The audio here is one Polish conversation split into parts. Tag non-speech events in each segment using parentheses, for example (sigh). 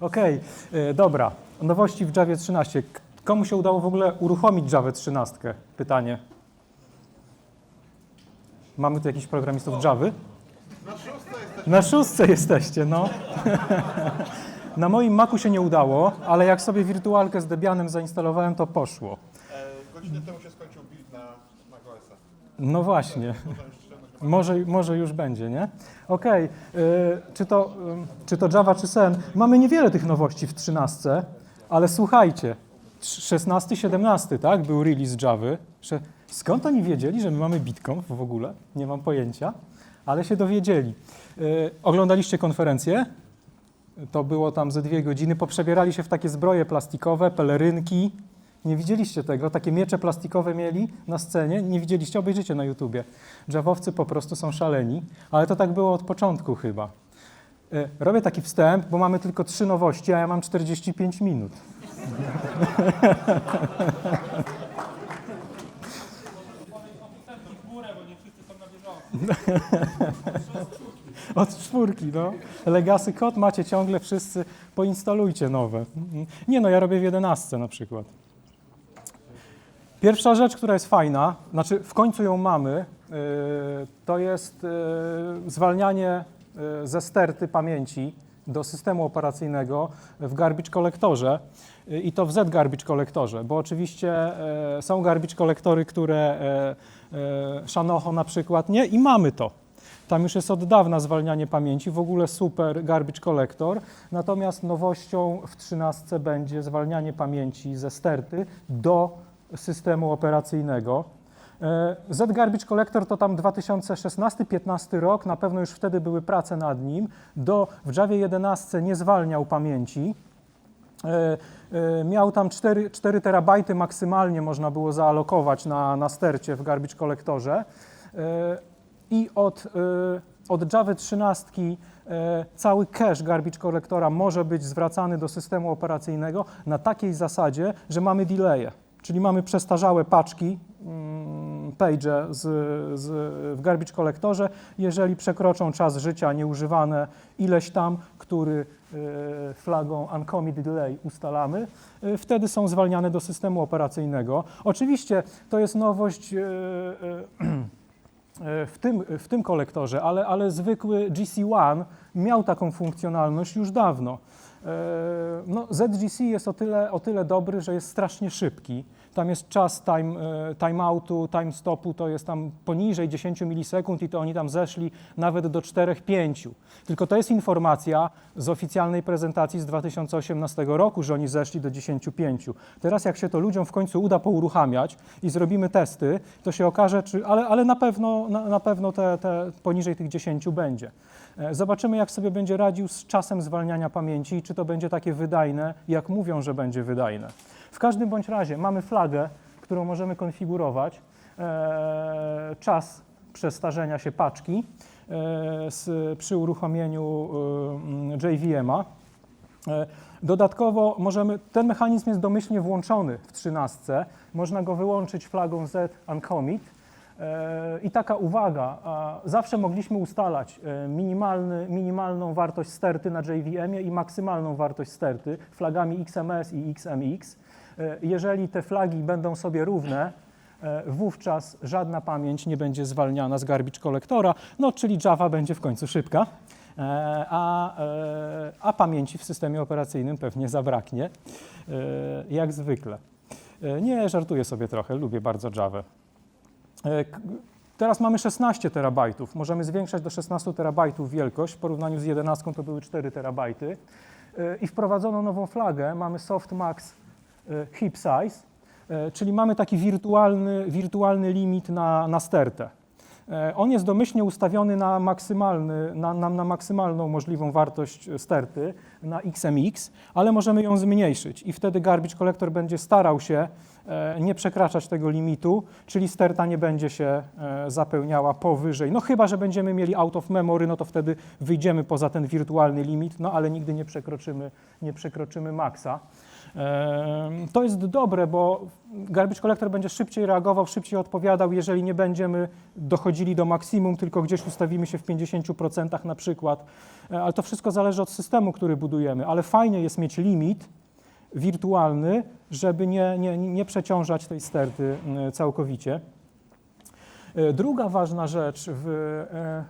Okej, e, dobra. Nowości w Javie 13. K- Komu się udało w ogóle uruchomić Javę 13? Pytanie. Mamy tu jakichś programistów Javy? Na szóstce jesteście, no. Na moim Macu się nie udało, ale jak sobie wirtualkę z Debianem zainstalowałem, to poszło. E, godzinę temu się skończył build na macOSa. No właśnie. Może, może już będzie, nie? Okej, y, czy, to, czy to Java, czy Sen? Mamy niewiele tych nowości w 13, ale słuchajcie, trz- 16, 17, tak? Był release. Sze- Skąd oni wiedzieli, że my mamy Bitconf w ogóle? Nie mam pojęcia, ale się dowiedzieli. Y, Oglądaliście konferencję? To było tam ze dwie godziny. Poprzebierali się w takie zbroje plastikowe, pelerynki. Nie widzieliście tego? Takie miecze plastikowe mieli na scenie. Nie widzieliście? Obejrzycie na YouTubie. Drzewowcy po prostu są szaleni, ale to tak było od początku chyba. E, Robię taki wstęp, bo mamy tylko trzy nowości, a ja mam 45 minut. (laughs) Od czwórki, no. Legacy kod macie ciągle wszyscy, poinstalujcie nowe. Mhm. Nie no, ja robię w 11 na przykład. Pierwsza rzecz, która jest fajna, znaczy w końcu ją mamy, yy, to jest yy, zwalnianie yy, ze sterty pamięci do systemu operacyjnego w garbage kolektorze i to w Z garbage kolektorze, bo oczywiście są garbage kolektory, które Shanoho na przykład nie i mamy to. Tam już jest od dawna zwalnianie pamięci, w ogóle super garbage collector. Natomiast nowością w 13 będzie zwalnianie pamięci ze sterty do systemu operacyjnego. E, Z Garbage Collector to tam 2016-15 rok, na pewno już wtedy były prace nad nim. Do, w Javie 11 nie zwalniał pamięci. E, e, Miał tam 4, 4 terabajty maksymalnie można było zaalokować na, na stercie w Garbage Collectorze. I od, od Java 13 e, cały cache Garbage Collectora może być zwracany do systemu operacyjnego na takiej zasadzie, że mamy delaye. Czyli mamy przestarzałe paczki, mm, page z, z, w garbage kolektorze, jeżeli przekroczą czas życia nieużywane ileś tam, który e, flagą uncommit delay ustalamy, e, wtedy są zwalniane do systemu operacyjnego. Oczywiście to jest nowość e, w tym, w tym kolektorze, ale, ale zwykły GC1 miał taką funkcjonalność już dawno. E, No, ZGC jest o tyle, o tyle dobry, że jest strasznie szybki. Tam jest czas time, e, timeoutu, time stopu, to jest tam poniżej 10 milisekund i to oni tam zeszli nawet do 4-5. Tylko to jest informacja z oficjalnej prezentacji z 2018 roku, że oni zeszli do 10-5. Teraz jak się to ludziom w końcu uda pouruchamiać i zrobimy testy, to się okaże, czy, ale, ale na pewno, na, na pewno te, te poniżej tych 10 będzie. E, Zobaczymy, jak sobie będzie radził z czasem zwalniania pamięci i czy to będzie takie wydajne, jak mówią, że będzie wydajne. W każdym bądź razie mamy flagę, którą możemy konfigurować. E, czas przestarzenia się paczki e, z, przy uruchomieniu e, JVM-a. E, Dodatkowo możemy, ten mechanizm jest domyślnie włączony w 13. Można go wyłączyć flagą Z uncommit. E, I taka uwaga, zawsze mogliśmy ustalać e, minimalny, minimalną wartość sterty na JVM-ie i maksymalną wartość sterty flagami XMS i XMX. E, Jeżeli te flagi będą sobie równe, wówczas żadna pamięć nie będzie zwalniana z garbage kolektora, no czyli Java będzie w końcu szybka, a, a pamięci w systemie operacyjnym pewnie zabraknie, jak zwykle. Nie, żartuję sobie trochę, lubię bardzo Java. E, Teraz mamy 16 terabajtów. Możemy zwiększać do 16 terabajtów wielkość. W porównaniu z 11 to były 4 terabajty. E, I wprowadzono nową flagę. Mamy softmax e, heap size, czyli mamy taki wirtualny, wirtualny limit na, na stertę. On jest domyślnie ustawiony na, maksymalny, na, na, na maksymalną możliwą wartość sterty, na XMX, ale możemy ją zmniejszyć i wtedy garbage collector będzie starał się nie przekraczać tego limitu, czyli sterta nie będzie się e, zapełniała powyżej. No chyba, że będziemy mieli out of memory, no to wtedy wyjdziemy poza ten wirtualny limit, no ale nigdy nie przekroczymy, nie przekroczymy maksa. Em, To jest dobre, bo garbage collector będzie szybciej reagował, szybciej odpowiadał, jeżeli nie będziemy dochodzili do maksimum, tylko gdzieś ustawimy się w 50% na przykład. E, Ale to wszystko zależy od systemu, który budujemy. Ale fajnie jest mieć limit wirtualny, żeby nie, nie, nie przeciążać tej sterty e, całkowicie. E, Druga ważna rzecz w, e,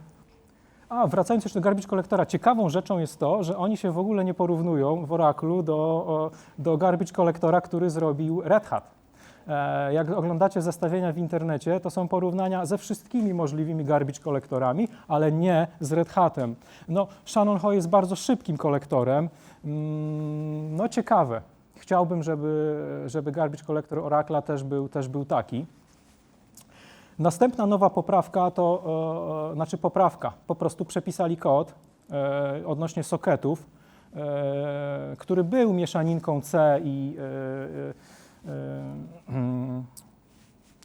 a, wracając jeszcze do garbage collectora, ciekawą rzeczą jest to, że oni się w ogóle nie porównują w Oraclu do, do garbage collectora, który zrobił Red Hat. E, Jak oglądacie zestawienia w internecie, to są porównania ze wszystkimi możliwymi garbage collectorami, ale nie z Red Hatem. No, Shannon Ho jest bardzo szybkim kolektorem. Mm, No ciekawe. Chciałbym, żeby, żeby garbage collector Oracla też był, też był taki. Następna nowa poprawka to, e, e, znaczy poprawka, po prostu przepisali kod e, odnośnie soketów, e, który był mieszaninką C i, e, e,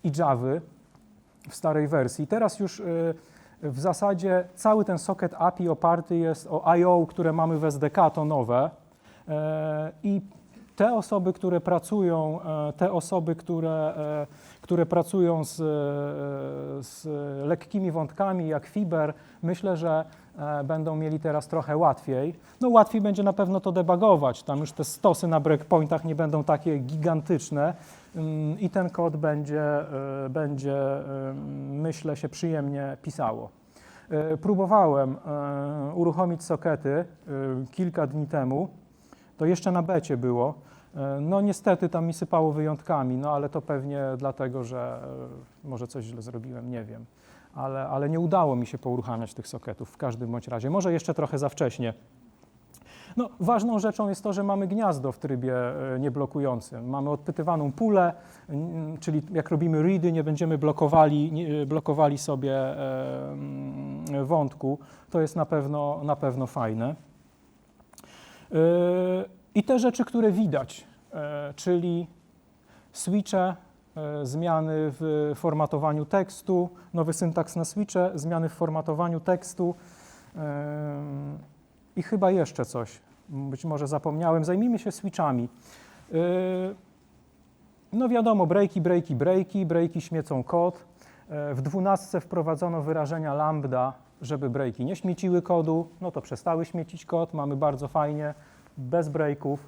i Javy w starej wersji. Teraz już w zasadzie cały ten socket API oparty jest o I.O., które mamy w SDK, to nowe. I te osoby, które pracują, e, te osoby, które, e, które pracują z, e, z lekkimi wątkami jak Fiber, myślę, że będą mieli teraz trochę łatwiej. No łatwiej będzie na pewno to debugować. Tam już te stosy na breakpointach nie będą takie gigantyczne mm, i ten kod będzie, będzie myślę, się przyjemnie pisało. Próbowałem uruchomić sokety kilka dni temu. To jeszcze na becie było. E, No niestety tam mi sypało wyjątkami, no ale to pewnie dlatego, że e, może coś źle zrobiłem, nie wiem. Ale, ale nie udało mi się pouruchamiać tych soketów w każdym bądź razie. Może jeszcze trochę za wcześnie. No, ważną rzeczą jest to, że mamy gniazdo w trybie e, nieblokującym. Mamy odpytywaną pulę, czyli jak robimy ready, nie będziemy blokowali, nie, blokowali sobie wątku. To jest na pewno, na pewno fajne. E, I te rzeczy, które widać, e, czyli switche, e, zmiany w formatowaniu tekstu, nowy syntaks na switche, zmiany w formatowaniu tekstu i chyba jeszcze coś, być może zapomniałem. Zajmijmy się switchami. No wiadomo, breaki, breaki, breaki, breaki śmiecą kod. W dwunastce wprowadzono wyrażenia lambda, żeby breaki nie śmieciły kodu, no to przestały śmiecić kod, mamy bardzo fajnie, bez breaków,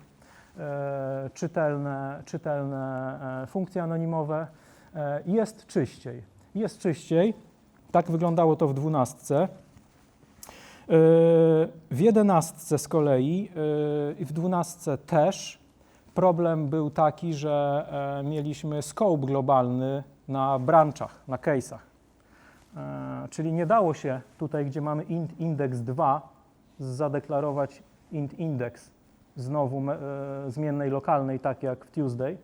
e, czytelne, czytelne e, funkcje anonimowe. E, Jest czyściej, jest czyściej, tak wyglądało to w dwunastce. E, W jedenastce z kolei e, i w dwunastce też problem był taki, że mieliśmy scope globalny na branchach, na case'ach. E, Czyli nie dało się tutaj, gdzie mamy int index 2, zadeklarować int index znowu e, zmiennej lokalnej, tak jak w Tuesday.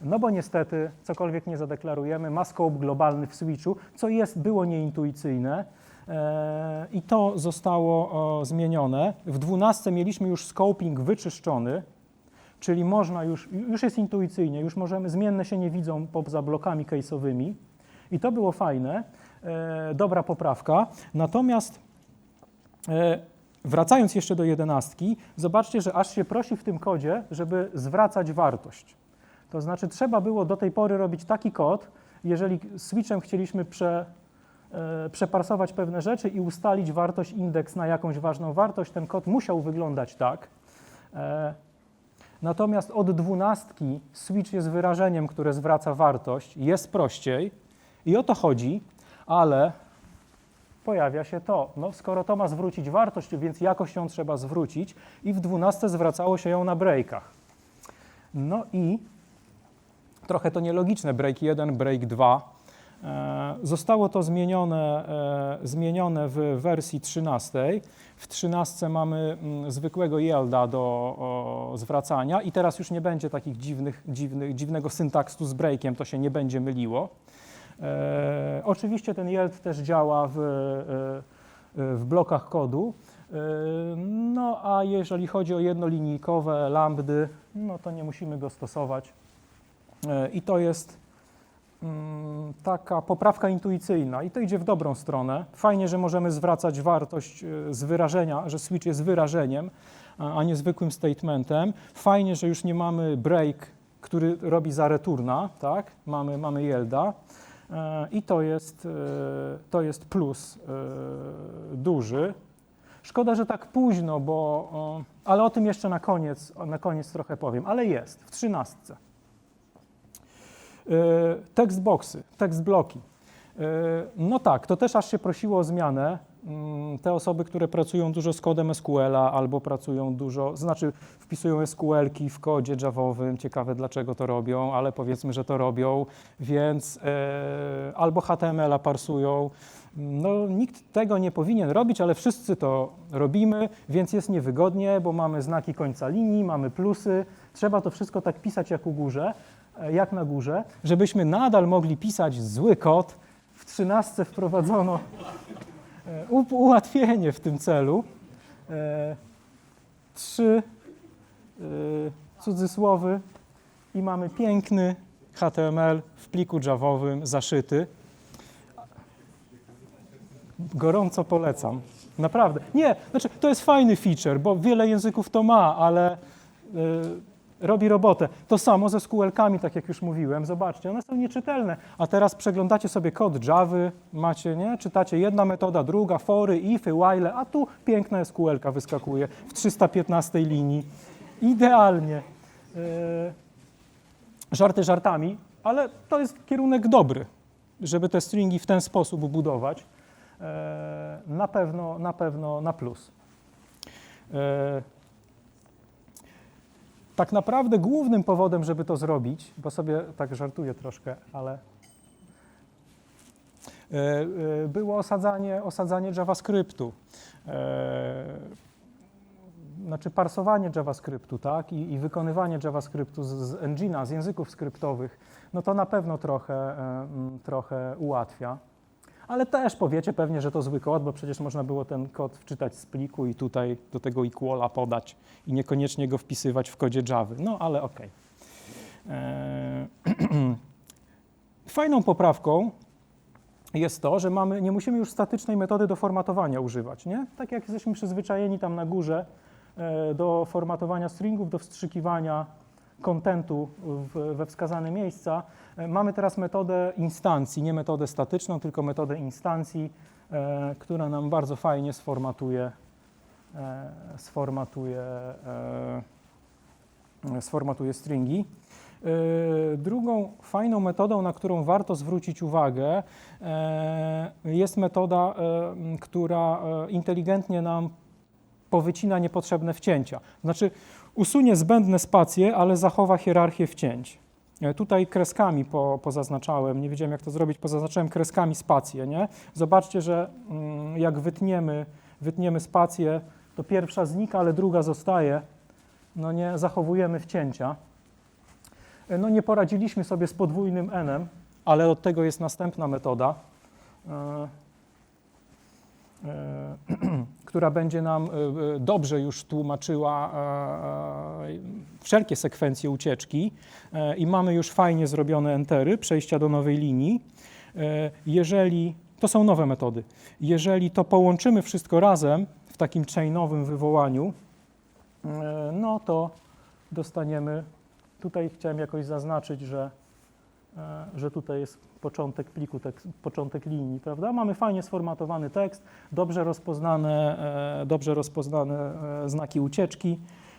No bo niestety, cokolwiek nie zadeklarujemy, ma scope globalny w switchu, co jest, było nieintuicyjne e, i to zostało o, zmienione. W 12 mieliśmy już scoping wyczyszczony, czyli można już, już jest intuicyjnie, już możemy, zmienne się nie widzą poza blokami case'owymi i to było fajne, dobra poprawka. Natomiast e, wracając jeszcze do jedenastki, zobaczcie, że aż się prosi w tym kodzie, żeby zwracać wartość. To znaczy trzeba było do tej pory robić taki kod, jeżeli switchem chcieliśmy prze, e, przeparsować pewne rzeczy i ustalić wartość indeks na jakąś ważną wartość, ten kod musiał wyglądać tak. E, Natomiast od dwunastki switch jest wyrażeniem, które zwraca wartość, jest prościej i o to chodzi, ale pojawia się to. No, skoro to ma zwrócić wartość, więc jakoś ją trzeba zwrócić i w dwunastce zwracało się ją na breakach. No i trochę to nielogiczne, break 1, break 2. E, Zostało to zmienione, e, zmienione w wersji 13. W 13 mamy mm, zwykłego yielda do o, zwracania i teraz już nie będzie takich dziwnych, dziwnych, dziwnego syntaksu z breakiem, to się nie będzie myliło. E, oczywiście ten yield też działa w, e, e, w blokach kodu. E, No a jeżeli chodzi o jednolinijkowe lambdy, no to nie musimy go stosować. I to jest, mm, taka poprawka intuicyjna i to idzie w dobrą stronę. Fajnie, że możemy zwracać wartość z wyrażenia, że switch jest wyrażeniem, a a nie zwykłym statementem. Fajnie, że już nie mamy break, który robi za returna, tak? Mamy, mamy yielda. E, I to jest, e, to jest plus e, duży. Szkoda, że tak późno, bo, ale o tym jeszcze na koniec, na koniec trochę powiem, ale jest w trzynastce. Tekst boxy, tekst bloki. No tak, to też aż się prosiło o zmianę. Mm, Te osoby, które pracują dużo z kodem SQL-a albo pracują dużo, znaczy wpisują SQL-ki w kodzie Javowym, ciekawe dlaczego to robią, ale powiedzmy, że to robią, więc e, albo HTML-a parsują. No, nikt tego nie powinien robić, ale wszyscy to robimy, więc jest niewygodnie, bo mamy znaki końca linii, mamy plusy. Trzeba to wszystko tak pisać jak u górze, e, jak na górze, żebyśmy nadal mogli pisać zły kod. W 13 wprowadzono ułatwienie w tym celu. E, Trzy e, cudzysłowy i mamy piękny HTML w pliku javowym zaszyty. Gorąco polecam. Naprawdę. Nie, znaczy to jest fajny feature, bo wiele języków to ma, ale robi robotę. To samo ze SQL-kami, tak jak już mówiłem. Zobaczcie, one są nieczytelne. A teraz przeglądacie sobie kod Java, macie, nie? Czytacie jedna metoda, druga, fory, ify, while, a tu piękna SQL-ka wyskakuje w 315 linii. Idealnie. Y, żarty żartami, ale to jest kierunek dobry, żeby te stringi w ten sposób budować. E, na pewno, na pewno na plus. E, Tak naprawdę głównym powodem, żeby to zrobić, bo sobie tak żartuję troszkę, ale e, e, było osadzanie, osadzanie JavaScriptu. E, Znaczy parsowanie JavaScriptu, tak, i, i wykonywanie JavaScriptu z, z engine'a, z języków skryptowych, no to na pewno trochę, trochę ułatwia. Ale też powiecie pewnie, że to zły kod, bo przecież można było ten kod wczytać z pliku i tutaj do tego equala podać i niekoniecznie go wpisywać w kodzie Java. No ale okej. Eee, (clears throat) Fajną poprawką jest to, że mamy, nie musimy już statycznej metody do formatowania używać, nie? Tak jak jesteśmy przyzwyczajeni tam na górze e, do formatowania stringów, do wstrzykiwania kontentu we wskazane miejsca, e, mamy teraz metodę instancji, nie metodę statyczną, tylko metodę instancji, e, która nam bardzo fajnie sformatuje, e, sformatuje, sformatuje stringi. Drugą fajną metodą, na którą warto zwrócić uwagę, jest metoda, która inteligentnie nam powycina niepotrzebne wcięcia. Znaczy usunie zbędne spacje, ale zachowa hierarchię wcięć. E, Tutaj kreskami po, pozaznaczałem, nie wiedziałem jak to zrobić, pozaznaczyłem kreskami spacje. Nie? Zobaczcie, że mm, jak wytniemy, wytniemy spację, to pierwsza znika, ale druga zostaje. No nie zachowujemy wcięcia. E, No nie poradziliśmy sobie z podwójnym n, ale od tego jest następna metoda, e, (clears throat) która będzie nam e, e, dobrze już tłumaczyła e, wszelkie sekwencje ucieczki i mamy już fajnie zrobione entery, przejścia do nowej linii. Jeżeli, to są nowe metody, jeżeli to połączymy wszystko razem w takim chainowym wywołaniu, no to dostaniemy Tutaj chciałem jakoś zaznaczyć, że, że tutaj jest początek pliku, tek, początek linii, prawda? Mamy fajnie sformatowany tekst, dobrze rozpoznane, e, dobrze rozpoznane e, znaki ucieczki.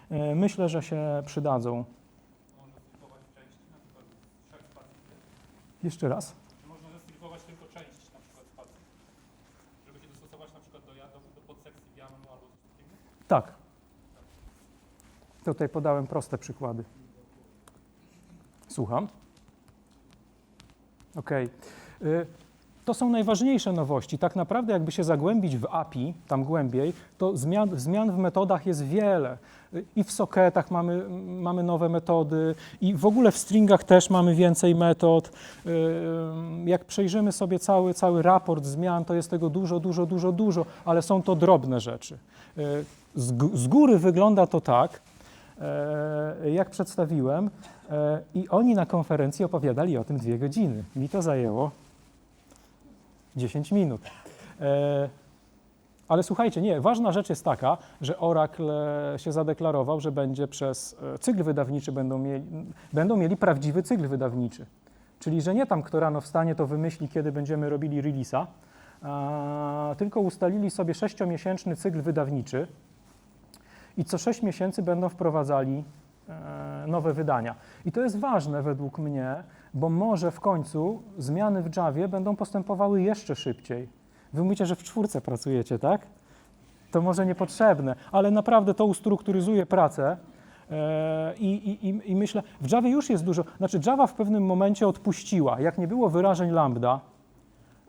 E, Myślę, że się przydadzą. Jeszcze raz. Można tylko część na przykład spacji, żeby się dostosować na przykład do, ja- do, do podsekcji YAML albo coś takiego. Tak. Tutaj podałem proste przykłady. Słucham. Okej. Y, To są najważniejsze nowości. Tak naprawdę, jakby się zagłębić w API, tam głębiej, to zmian, zmian w metodach jest wiele. Y, I w socketach mamy, mamy nowe metody, i w ogóle w stringach też mamy więcej metod. Y, Jak przejrzymy sobie cały, cały raport zmian, to jest tego dużo, dużo, dużo, dużo, ale są to drobne rzeczy. Y, Z, z góry wygląda to tak, jak przedstawiłem, e, i oni na konferencji opowiadali o tym dwie godziny. Mi to zajęło 10 minut. E, ale słuchajcie, nie, ważna rzecz jest taka, że Oracle e, się zadeklarował, że będzie przez e, cykl wydawniczy będą mieli, będą mieli prawdziwy cykl wydawniczy. Czyli, że nie tam kto rano wstanie, to wymyśli, kiedy będziemy robili release'a, tylko ustalili sobie sześciomiesięczny cykl wydawniczy i co sześć miesięcy będą wprowadzali e, nowe wydania. I to jest ważne według mnie, bo może w końcu zmiany w Javie będą postępowały jeszcze szybciej. Wy mówicie, że w czwórce pracujecie, tak? To może niepotrzebne, ale naprawdę to ustrukturyzuje pracę. e, I, i, i, myślę, w Javie już jest dużo. Znaczy, Java w pewnym momencie odpuściła. Jak nie było wyrażeń lambda,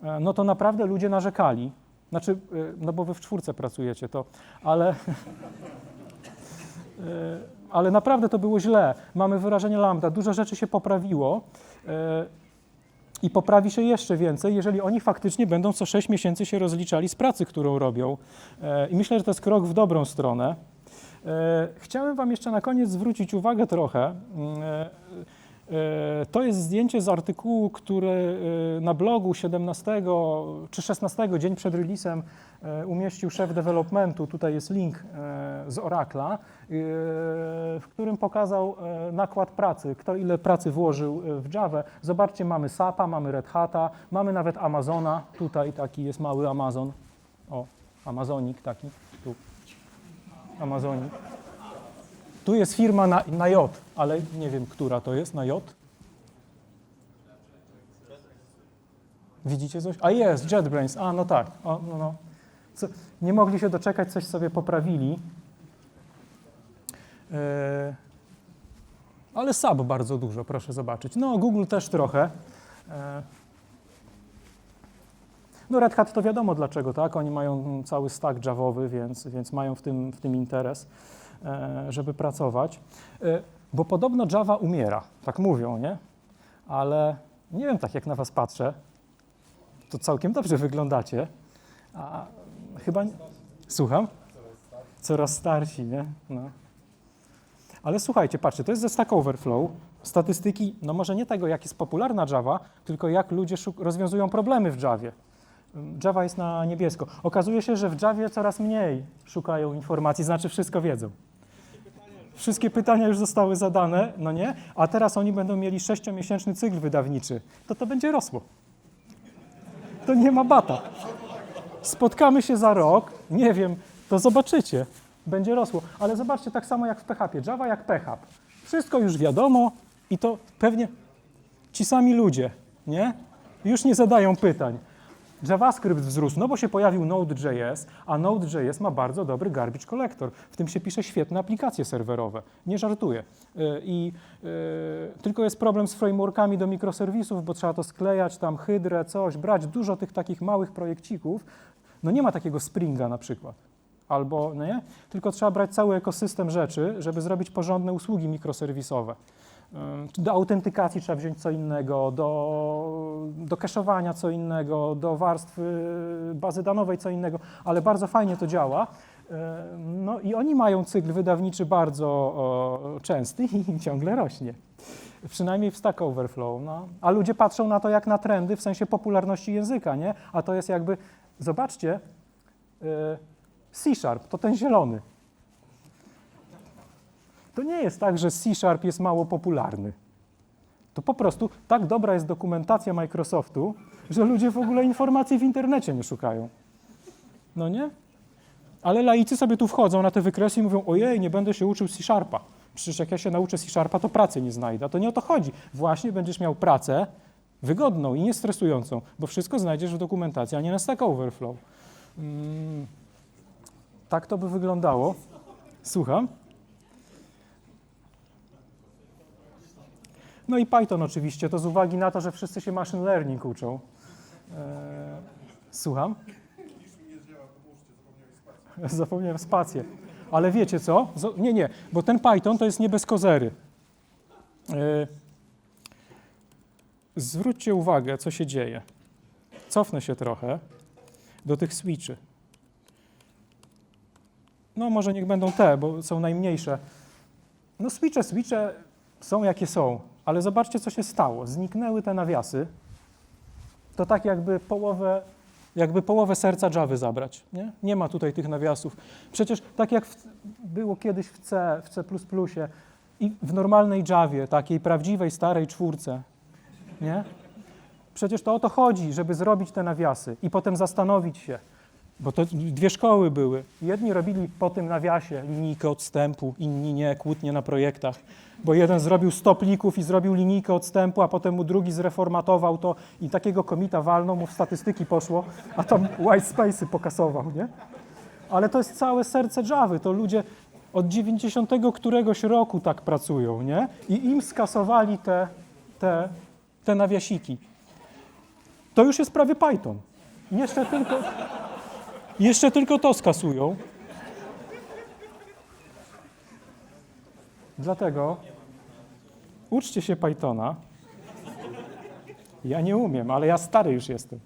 e, no to naprawdę ludzie narzekali. Znaczy, no bo wy w czwórce pracujecie, to, ale. (laughs) e, Ale naprawdę to było źle. Mamy wyrażenie lambda, dużo rzeczy się poprawiło. e, I poprawi się jeszcze więcej, jeżeli oni faktycznie będą co 6 miesięcy się rozliczali z pracy, którą robią. E, I myślę, że to jest krok w dobrą stronę. Chciałem Wam jeszcze na koniec zwrócić uwagę trochę. E, To jest zdjęcie z artykułu, który e, na blogu 17 czy 16 dzień przed releasem e, umieścił szef developmentu. Tutaj jest link z Oracla, w którym pokazał nakład pracy, kto ile pracy włożył w Java. Zobaczcie, mamy SAP-a, mamy Red Hata, mamy nawet Amazona. Tutaj taki jest mały Amazon. O, Amazonik taki, tu. Amazonik. Tu jest firma na, na J, ale nie wiem, która to jest na J. Widzicie coś? A jest, JetBrains. A, no tak. O, no, no. Co, nie mogli się doczekać, coś sobie poprawili. E, ale SAP bardzo dużo, proszę zobaczyć. No, Google też trochę. E, no, Red Hat to wiadomo dlaczego, tak? Oni mają cały stack javowy, więc, więc mają w tym, w tym interes, żeby pracować. E, bo podobno Java umiera, tak mówią, nie? Ale nie wiem, tak jak na was patrzę, to całkiem dobrze wyglądacie. A chyba. Słucham? Coraz starsi, nie? No. Ale słuchajcie, patrzcie, to jest ze Stack Overflow. Statystyki, no może nie tego, jak jest popularna Java, tylko jak ludzie rozwiązują problemy w Javie. Java jest na niebiesko. Okazuje się, że w Javie coraz mniej szukają informacji, znaczy wszystko wiedzą. Wszystkie pytania już zostały zadane, no nie? A teraz oni będą mieli sześciomiesięczny cykl wydawniczy. To to będzie rosło. To nie ma bata. Spotkamy się za rok, nie wiem, to zobaczycie. Będzie rosło. Ale zobaczcie, tak samo jak w PHP. Java jak PHP. Wszystko już wiadomo i to pewnie ci sami ludzie, nie? Już nie zadają pytań. JavaScript wzrósł, no bo się pojawił Node.js, a Node.js ma bardzo dobry garbage collector. W tym się pisze świetne aplikacje serwerowe. Nie żartuję. Yy, I yy, tylko jest problem z frameworkami do mikroserwisów, bo trzeba to sklejać, tam hydrę, coś, brać dużo tych takich małych projekcików. No nie ma takiego Springa na przykład. Albo, no nie? Tylko trzeba brać cały ekosystem rzeczy, żeby zrobić porządne usługi mikroserwisowe. Do autentykacji trzeba wziąć co innego, do, do cache'owania co innego, do warstwy bazy danowej co innego, ale bardzo fajnie to działa. Ym, No i oni mają cykl wydawniczy bardzo o, częsty (laughs) i im ciągle rośnie. Przynajmniej w Stack Overflow. No. A ludzie patrzą na to jak na trendy w sensie popularności języka, nie? A to jest jakby, zobaczcie, y, C-Sharp to ten zielony. To nie jest tak, że C-Sharp jest mało popularny. To po prostu tak dobra jest dokumentacja Microsoftu, że ludzie w ogóle informacji w internecie nie szukają. No nie? Ale laicy sobie tu wchodzą na te wykresy i mówią, ojej, nie będę się uczył C-Sharpa. Przecież jak ja się nauczę C-Sharpa, to pracy nie znajdę. A to nie o to chodzi. Właśnie będziesz miał pracę wygodną i niestresującą, bo wszystko znajdziesz w dokumentacji, a nie na Stack Overflow. Mm, tak to by wyglądało. Słucham? No i Python oczywiście, to z uwagi na to, że wszyscy się machine learning uczą. Eee, słucham? Zapomniałem spację. Ale wiecie co? Nie, nie, bo ten Python to jest nie bez kozery. Eee, zwróćcie uwagę, co się dzieje. Cofnę się trochę do tych switchy. No może niech będą te, bo są najmniejsze. No switche, switche są jakie są, ale zobaczcie, co się stało. Zniknęły te nawiasy. To tak jakby połowę, jakby połowę serca Java zabrać. Nie? nie ma tutaj tych nawiasów. Przecież tak jak w, było kiedyś w C, w C++ i w normalnej Javie, takiej prawdziwej, starej czwórce, nie? Przecież to o to chodzi, żeby zrobić te nawiasy i potem zastanowić się, bo to dwie szkoły były. Jedni robili po tym nawiasie linijkę odstępu, inni nie, kłótnie na projektach, bo jeden zrobił 100 plików i zrobił linijkę odstępu, a potem mu drugi zreformatował to i takiego komita walną mu w statystyki poszło, a tam white space'y pokasował, nie? Ale to jest całe serce Javy, to ludzie od 90 któregoś roku tak pracują, nie? I im skasowali te, te, te nawiasiki. To już jest prawie Python. Jeszcze tylko, jeszcze tylko to skasują. Dlatego uczcie się Pythona. Ja nie umiem, ale ja stary już jestem.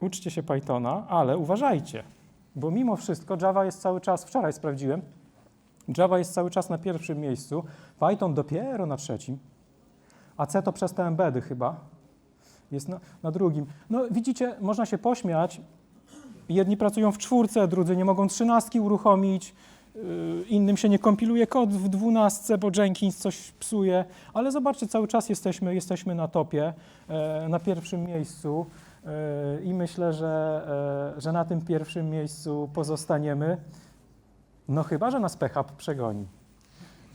Uczcie się Pythona, ale uważajcie, bo mimo wszystko Java jest cały czas, wczoraj sprawdziłem, Java jest cały czas na pierwszym miejscu, Python dopiero na trzecim, a C to przez te embedy chyba jest na, na drugim. No widzicie, można się pośmiać. Jedni pracują w czwórce, drudzy nie mogą trzynastki uruchomić, yy, innym się nie kompiluje kod w dwunastce, bo Jenkins coś psuje, ale zobaczcie, cały czas jesteśmy, jesteśmy na topie, e, na pierwszym miejscu e, i myślę, że, e, że na tym pierwszym miejscu pozostaniemy, no chyba, że nas PHP przegoni.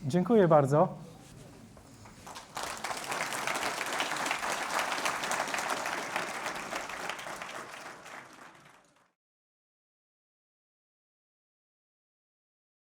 Dziękuję bardzo.